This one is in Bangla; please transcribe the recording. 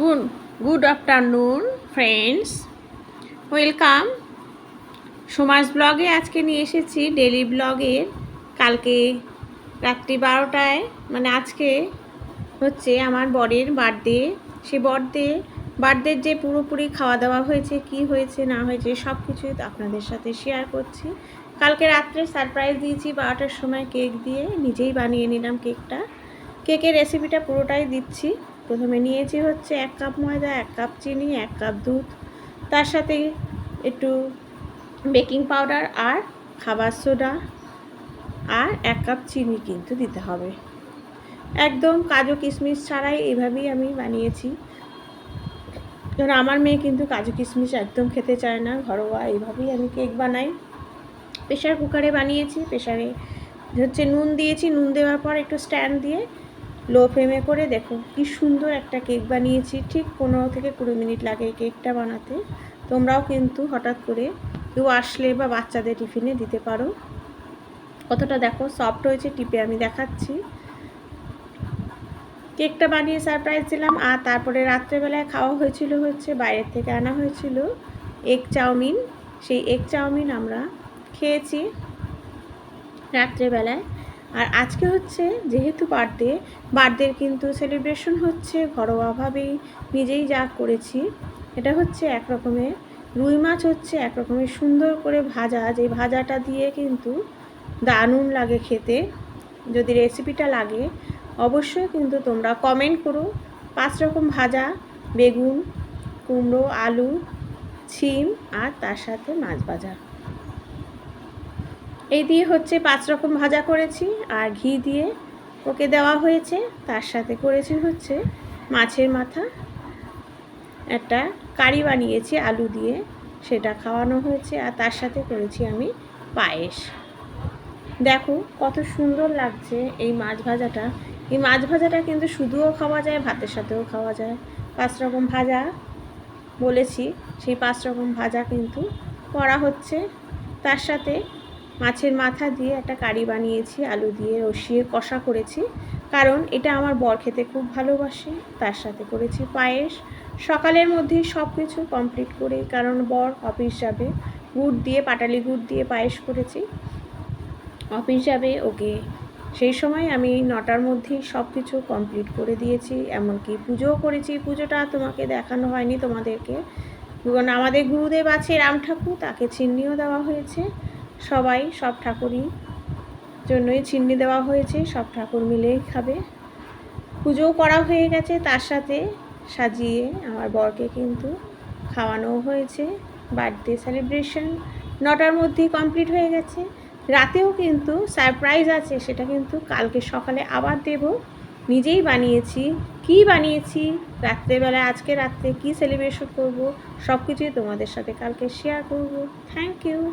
Good good afternoon, friends. Welcome. সমাজ ব্লগে আজকে নিয়ে এসেছি ডেলি ব্লগের কালকে রাত্রি বারোটায় মানে আজকে হচ্ছে আমার বরের বার্থডে। সে বার্থডে বার্থডের যে পুরোপুরি খাওয়া দাওয়া হয়েছে, কি হয়েছে, না হয়েছে সব কিছুই আপনাদের সাথে শেয়ার করছি। কালকে রাত্রে সারপ্রাইজ দিয়েছি বারোটার সময় কেক দিয়ে, নিজেই বানিয়ে নিলাম কেকটা কেকের রেসিপিটা পুরোটাই দিচ্ছি। প্রথমে নিয়েছি হচ্ছে এক কাপ ময়দা, এক কাপ চিনি, এক কাপ দুধ। তার সাথে একটু বেকিং পাউডার আর খাবার সোডা আর এক কাপ চিনি কিন্তু দিতে হবে। একদম কাজু কিশমিশ ছাড়াই এভাবেই আমি বানিয়েছি। কারণ আমার মেয়ে কিন্তু কাজু কিশমিশ একদম খেতে চায় না, ঘরোয়া এইভাবেই আমি কেক বানাই। প্রেশার কুকারে বানিয়েছি প্রেশারে হচ্ছে নুন দিয়েছি, নুন দেওয়ার পর একটু স্ট্যান্ড দিয়ে লো ফ্লেমে করে দেখো কি সুন্দর একটা কেক বানিয়েছি। ঠিক পনেরো থেকে কুড়ি মিনিট লাগে কেকটা বানাতে। তোমরাও কিন্তু হঠাৎ করে কেউ আসলে বা বাচ্চাদের টিফিনে দিতে পারো। কতটা দেখো সফট হয়েছে, টিপে আমি দেখাচ্ছি। কেকটা বানিয়ে সারপ্রাইজ দিলাম আর তারপরে রাত্রেবেলায় খাওয়া হয়েছিল হচ্ছে, বাইরের থেকে আনা হয়েছিল এগ চাউমিন। সেই এগ চাউমিন আমরা খেয়েছি রাত্রেবেলায়। আর আজকে হচ্ছে যেহেতু বার্থডে বার্থডের কিন্তু সেলিব্রেশন হচ্ছে ঘরোয়াভাবেই নিজেই যা করেছি। এটা হচ্ছে এক রকমের, রুই মাছ হচ্ছে এক রকমের সুন্দর করে ভাজা যে ভাজাটা দিয়ে কিন্তু দারুণ লাগে খেতে। যদি রেসিপিটা লাগে, অবশ্যই কিন্তু তোমরা কমেন্ট করো। পাঁচ রকম ভাজা, বেগুন, কুমড়ো, আলু, ছিম, আর তার সাথে মাছ ভাজা। এই দিয়ে হচ্ছে পাঁচ রকম ভাজা করেছি আর ঘি দিয়ে ওকে দেওয়া হয়েছে। তার সাথে করেছি হচ্ছে মাছের মাথা। একটা কারি বানিয়েছি আলু দিয়ে, সেটা খাওয়ানো হয়েছে আর তার সাথে করেছি আমি পায়েস। দেখো কত সুন্দর লাগছে এই মাছ ভাজাটা। এই মাছ ভাজাটা কিন্তু শুধুও খাওয়া যায়, ভাতের সাথেও খাওয়া যায়। পাঁচ রকম ভাজা বলেছি, সেই পাঁচ রকম ভাজা কিন্তু করা হচ্ছে। তার সাথে মাছের মাথা দিয়ে একটা কারি বানিয়েছি, আলু দিয়ে রসিয়ে কষা করেছি। কারণ এটা আমার বর খেতে খুব ভালোবাসে, তার সাথে করেছি পায়েস। সকালের মধ্যেই সব কিছু কমপ্লিট করে, কারণ বর অফিস যাবে, গুড় দিয়ে, পাটালি গুড় দিয়ে পায়েস করেছি। অফিস যাবে, ওকে সেই সময় আমি নটার মধ্যেই সব কিছু কমপ্লিট করে দিয়েছি, এমনকি পুজোও করেছি। পুজোটা তোমাকে দেখানো হয়নি তোমাদেরকে। আমাদের গুরুদেব আছে রাম ঠাকুর তাকে চিহ্নিও দেওয়া হয়েছে। সবাই, সব ঠাকুরই জন্যই চিন্নি দেওয়া হয়েছে, সব ঠাকুর মিলেই খাবে। পুজোও করা হয়ে গেছে, তার সাথে সাজিয়ে আমার বরকে কিন্তু খাওয়ানোও হয়েছে। বার্থডে সেলিব্রেশন নটার মধ্যেই কমপ্লিট হয়ে গেছে। রাতেও কিন্তু সারপ্রাইজ আছে, সেটা কিন্তু কালকে সকালে আবার দেব। নিজেই বানিয়েছি, কি বানিয়েছি, রাত্রেবেলা, আজকে রাত্রে কি সেলিব্রেশন করব সব কিছুই তোমাদের সাথে কালকে শেয়ার করব। Thank you